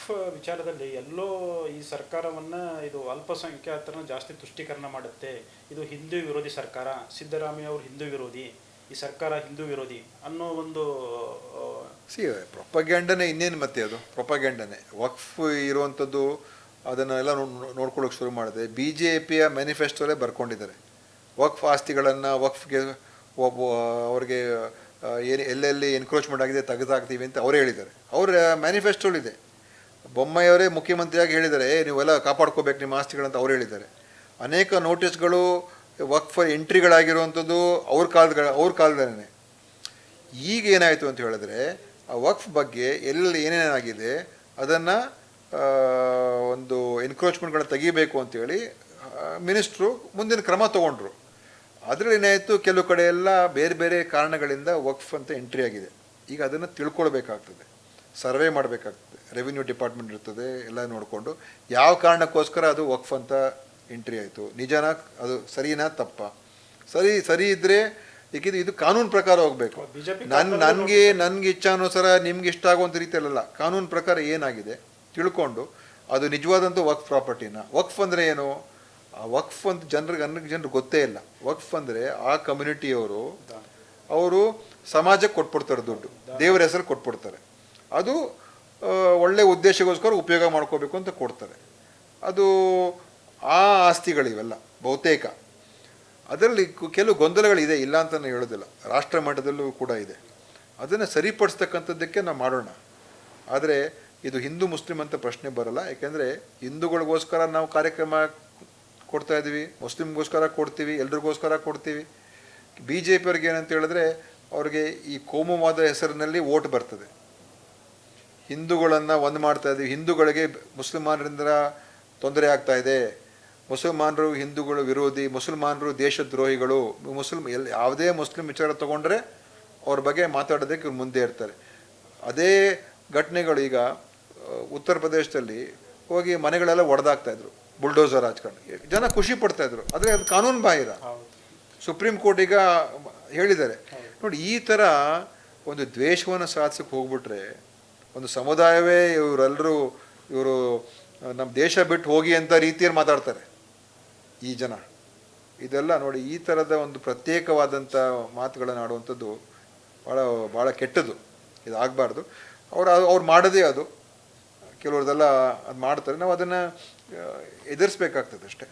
ವಕ್ಫ್ ವಿಚಾರದಲ್ಲಿ ಎಲ್ಲೋ ಈ ಸರ್ಕಾರವನ್ನು ಇದು ಅಲ್ಪಸಂಖ್ಯಾತರನ್ನ ಜಾಸ್ತಿ ತುಷ್ಟೀಕರಣ ಮಾಡುತ್ತೆ. ಇದು ಹಿಂದೂ ವಿರೋಧಿ ಸರ್ಕಾರ, ಸಿದ್ದರಾಮಯ್ಯ ಅವರು ಹಿಂದೂ ವಿರೋಧಿ, ಈ ಸರ್ಕಾರ ಹಿಂದೂ ವಿರೋಧಿ ಅನ್ನೋ ಒಂದು ಸಿ ಪ್ರೊಪಗ್ಯಾಂಡನೇ ಇನ್ನೇನು ಮತ್ತೆ ಅದು? ಪ್ರೊಪಗ್ಯಾಂಡನೆ ವಕ್ಫ್ ಇರುವಂಥದ್ದು ಅದನ್ನೆಲ್ಲ ನೋಡ್ಕೊಳ್ಳೋಕೆ ಶುರು ಮಾಡಿದೆ. ಬಿ ಜೆ ಪಿಯ ಮ್ಯಾನಿಫೆಸ್ಟೋಲೇ ಬರ್ಕೊಂಡಿದ್ದಾರೆ. ವಕ್ಫ್ ಆಸ್ತಿಗಳನ್ನು ವಕ್ಫ್ಗೆ ಒಬ್ಬ ಅವ್ರಿಗೆ ಏನು, ಎಲ್ಲೆಲ್ಲಿ ಎನ್ಕ್ರೋಚ್ಮೆಂಟ್ ಆಗಿದೆ, ತೆಗೆದಾಕ್ತೀವಿ ಅಂತ ಅವರೇ ಹೇಳಿದ್ದಾರೆ. ಅವರ ಮ್ಯಾನಿಫೆಸ್ಟೋಲಿದೆ. ಬೊಮ್ಮಾಯಿಯವರೇ ಮುಖ್ಯಮಂತ್ರಿಯಾಗಿ ಹೇಳಿದ್ದಾರೆ "ಏ, ನೀವೆಲ್ಲ ಕಾಪಾಡ್ಕೋಬೇಕು ನಿಮ್ಮ ಆಸ್ತಿಗಳಂತ ಅವ್ರು ಹೇಳಿದ್ದಾರೆ. ಅನೇಕ ನೋಟಿಸ್ಗಳು ವಕ್ಫ್ ಎಂಟ್ರಿಗಳಾಗಿರುವಂಥದ್ದು ಅವ್ರ ಕಾಲದ ಅವ್ರ ಕಾಲದಲ್ಲೇ ಈಗ ಏನಾಯಿತು ಅಂತ ಹೇಳಿದ್ರೆ ಆ ವಕ್ಫ್ ಬಗ್ಗೆ ಎಲ್ಲೆಲ್ಲಿ ಏನೇನಾಗಿದೆ ಅದನ್ನು ಒಂದು ಎನ್ಕ್ರೋಚ್ಮೆಂಟ್ಗಳನ್ನ ತೆಗಿಬೇಕು ಅಂತೇಳಿ ಮಿನಿಸ್ಟ್ರು ಮುಂದಿನ ಕ್ರಮ ತಗೊಂಡ್ರು. ಅದರಲ್ಲಿ ಏನಾಯಿತು ಕೆಲವು ಕಡೆ ಎಲ್ಲ ಬೇರೆ ಬೇರೆ ಕಾರಣಗಳಿಂದ ವಕ್ಫ್ ಅಂತ ಎಂಟ್ರಿ ಆಗಿದೆ. ಈಗ ಅದನ್ನು ತಿಳ್ಕೊಳ್ಬೇಕಾಗ್ತದೆ. ಸರ್ವೆ ಮಾಡಬೇಕಾಗ್ತದೆ ರೆವಿನ್ಯೂ ಡಿಪಾರ್ಟ್ಮೆಂಟ್ ಇರ್ತದೆ ಎಲ್ಲ ನೋಡಿಕೊಂಡು. ಯಾವ ಕಾರಣಕ್ಕೋಸ್ಕರ ಅದು ವಕ್ಫ್ ಅಂತ ಎಂಟ್ರಿ ಆಯಿತು? ನಿಜನ ಅದು ಸರಿನಾ ತಪ್ಪ? ಸರಿ ಸರಿ ಇದ್ದರೆ ಏಕೆಂದ್ರೆ ಇದು ಕಾನೂನು ಪ್ರಕಾರ ಹೋಗಬೇಕು. ನನ್ ನನ್ನ ನನಗೆ ನನಗೆ ಇಚ್ಛಾನುಸಾರ ನಿಮ್ಗೆ ಇಷ್ಟ ಆಗುವಂಥ ರೀತಿಯಲ್ಲ ಕಾನೂನು ಪ್ರಕಾರ ಏನಾಗಿದೆ ತಿಳ್ಕೊಂಡು ಅದು ನಿಜವಾದಂಥ ವಕ್ಫ್ ಪ್ರಾಪರ್ಟಿನ? ವಕ್ಫ್ ಅಂದರೆ ಏನು? ಆ ವಕ್ಫ್ ಅಂತ ಜನರಿಗೆ ಅನ್ನ ಜನರಿಗೆ ಗೊತ್ತೇ ಇಲ್ಲ. ವಕ್ಫ್ ಅಂದರೆ ಆ ಕಮ್ಯುನಿಟಿಯವರು ಅವರು ಸಮಾಜಕ್ಕೆ ಕೊಟ್ಬಿಡ್ತಾರೆ ದುಡ್ಡು. ದೇವರ ಹೆಸರು ಕೊಟ್ಬಿಡ್ತಾರೆ. ಅದು ಒಳ್ಳೆಯ ಒಳ್ಳೆ ಉದ್ದೇಶಕ್ಕೋಸ್ಕರ ಉಪಯೋಗ ಮಾಡ್ಕೋಬೇಕು ಅಂತ ಕೊಡ್ತಾರೆ. ಅದು ಆ ಆಸ್ತಿಗಳಿವೆಲ್ಲ, ಬಹುತೇಕ. ಅದರಲ್ಲಿ ಕೆಲವು ಗೊಂದಲಗಳಿದೆ ಇಲ್ಲ ಅಂತ ಹೇಳೋದಿಲ್ಲ. ರಾಷ್ಟ್ರ ಮಟ್ಟದಲ್ಲೂ ಕೂಡ ಇದೆ. ಅದನ್ನು ಸರಿಪಡಿಸ್ತಕ್ಕಂಥದ್ದಕ್ಕೆ ನಾವು ಮಾಡೋಣ. ಆದರೆ, ಇದು ಹಿಂದೂ ಮುಸ್ಲಿಂ ಅಂತ ಪ್ರಶ್ನೆ ಬರಲ್ಲ. ಯಾಕೆಂದರೆ, ಹಿಂದೂಗಳಿಗೋಸ್ಕರ ನಾವು ಕಾರ್ಯಕ್ರಮ ಕೊಡ್ತಾ ಇದ್ದೀವಿ ಮುಸ್ಲಿಮ್ಗೋಸ್ಕರ ಕೊಡ್ತೀವಿ, ಎಲ್ರಿಗೋಸ್ಕರ ಕೊಡ್ತೀವಿ. ಬಿ ಜೆ ಪಿಯವ್ರಿಗೆ ಏನಂತ ಹೇಳಿದ್ರೆ, ಅವ್ರಿಗೆ ಈ ಕೋಮುವಾದ ಹೆಸರಿನಲ್ಲಿ ಓಟ್ ಬರ್ತದೆ. ಹಿಂದೂಗಳನ್ನು ಒಂದು ಮಾಡ್ತಾ ಇದ್ದೀವಿ ಹಿಂದೂಗಳಿಗೆ ಮುಸಲ್ಮಾನರಿಂದ ತೊಂದರೆ ಆಗ್ತಾ ಇದೆ. ಮುಸಲ್ಮಾನರು ಹಿಂದೂಗಳು ವಿರೋಧಿ ಮುಸಲ್ಮಾನರು ದೇಶದ್ರೋಹಿಗಳು. ಮುಸ್ಲಿಮ್ ಎಲ್ಲಿ ಯಾವುದೇ ಮುಸ್ಲಿಂ ವಿಚಾರ ತಗೊಂಡ್ರೆ ಅವ್ರ ಬಗ್ಗೆ ಮಾತಾಡೋದಕ್ಕೆ ಇವ್ರು ಮುಂದೆ ಇರ್ತಾರೆ. ಅದೇ ಘಟನೆಗಳು ಈಗ ಉತ್ತರ ಪ್ರದೇಶದಲ್ಲಿ ಹೋಗಿ ಮನೆಗಳೆಲ್ಲ ಒಡೆದಾಗ್ತಾಯಿದ್ರು ಬುಲ್ಡೋಸರ್ ಹಚ್ಕೊಂಡು. ಜನ ಖುಷಿ ಪಡ್ತಾ ಇದ್ರು. ಆದರೆ ಅದು ಕಾನೂನು ಬಾಹಿರ. ಸುಪ್ರೀಂ ಕೋರ್ಟ್ ಈಗ ಹೇಳಿದ್ದಾರೆ. ನೋಡಿ ಈ ಥರ ಒಂದು ದ್ವೇಷವನ್ನು ಸಾಧಿಸಕ್ಕೆ ಹೋಗ್ಬಿಟ್ರೆ ಒಂದು ಸಮುದಾಯವೇ ಇವರೆಲ್ಲರೂ ಇವರು ನಮ್ಮ ದೇಶ ಬಿಟ್ಟು ಹೋಗಿ ಅಂತ ರೀತಿಯಲ್ಲಿ ಮಾತಾಡ್ತಾರೆ ಈ ಜನ. ಇದೆಲ್ಲ ನೋಡಿ ಈ ಥರದ ಒಂದು ಪ್ರತ್ಯೇಕವಾದಂಥ ಮಾತುಗಳನ್ನು ಆಡುವಂಥದ್ದು ಭಾಳ ಭಾಳ ಕೆಟ್ಟದ್ದು. ಇದು ಆಗಬಾರ್ದು. ಅವ್ರು ಅವ್ರು ಮಾಡೋದೇ ಅದು. ಕೆಲವ್ರದೆಲ್ಲ ಅದು ಮಾಡ್ತಾರೆ. ನಾವು ಅದನ್ನು ಎದುರಿಸ್ಬೇಕಾಗ್ತದೆ ಅಷ್ಟೇ.